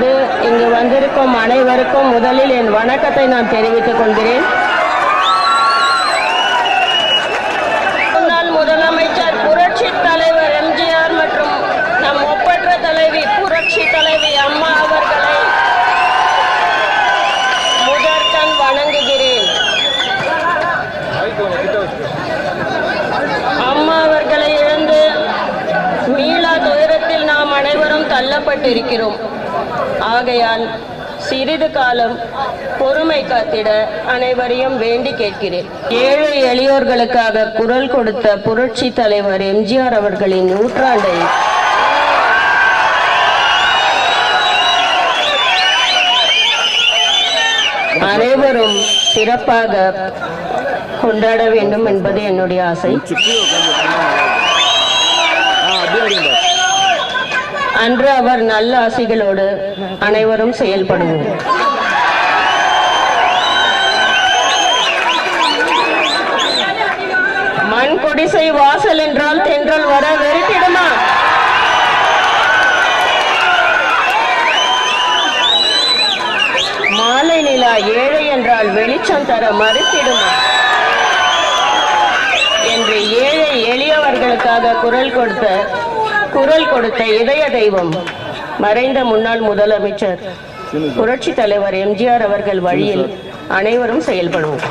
இருந்து இங்கு வந்திருக்கும் அனைவருக்கும் முதலில் என் வணக்கத்தை நான் தெரிவித்துக் கொள்கிறேன். முன்னாள் முதலமைச்சர் புரட்சி தலைவர் எம்ஜிஆர் மற்றும் நம் ஒப்பற்ற தலைவி புரட்சி தலைவி அம்மா அவர்களை முதற்கண் வணங்குகிறேன். அம்மா அவர்களை இழந்து மீளா துயரத்தில் நாம் அனைவரும் தள்ளப்பட்டிருக்கிறோம். ஆகையால் சிறிது காலம் பொறுமை காத்திட அனைவரையும் வேண்டி கேட்கிறேன். ஏழை எளியோர்களுக்காக குரல் கொடுத்த புரட்சி தலைவர் எம்ஜிஆர் அவர்களின் நூற்றாண்டை அனைவரும் சிறப்பாக கொண்டாட வேண்டும் என்பது என்னுடைய ஆசை. அன்று அவர் நல்ல ஆசைகளோடு அனைவரும் செயல்படுவோம். மண் குடிசை வாசல் என்றால் தென்றல் வர வெறுத்திடுமா? மாலை நிலா ஏழை என்றால் வெளிச்சம் தர மறுத்திடுமா? என்று ஏழை எளியவர்களுக்காக குரல் கொடுத்த குரல் கொடுத்த இதய தெய்வம் மறைந்த முன்னாள் முதலமைச்சர் புரட்சி தலைவர் எம்ஜிஆர் அவர்கள் வழியில் அனைவரும் செயல்படுவோம்.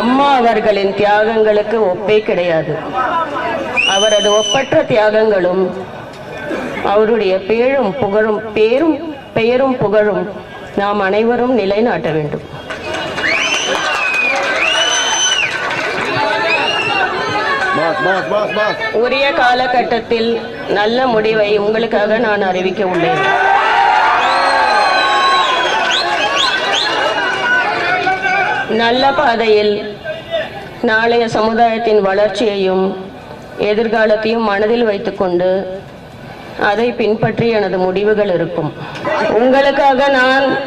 அம்மா அவர்களின் தியாகங்களுக்கு ஒப்பே கிடையாது. அவரது ஒப்பற்ற தியாகங்களும் அவருடைய பேரும் புகழும் பேரும் பெயரும் புகழும் நாம் அனைவரும் நிலைநாட்ட வேண்டும். உரிய காலகட்டத்தில் நல்ல முடிவை உங்களுக்காக நான் அறிவிக்க உள்ளேன். நல்ல பாதையில் நாளைய சமுதாயத்தின் வளர்ச்சியையும் எதிர்காலத்தையும் மனதில் வைத்துக்கொண்டு அதை பின்பற்றி எனது முடிவுகள் இருக்கும். உங்களுக்காக நான்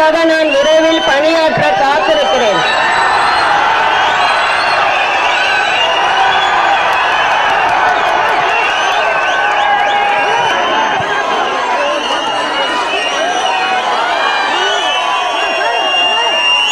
உங்களுக்காக நான் விரைவில் பணியாற்ற காத்திருக்கிறேன்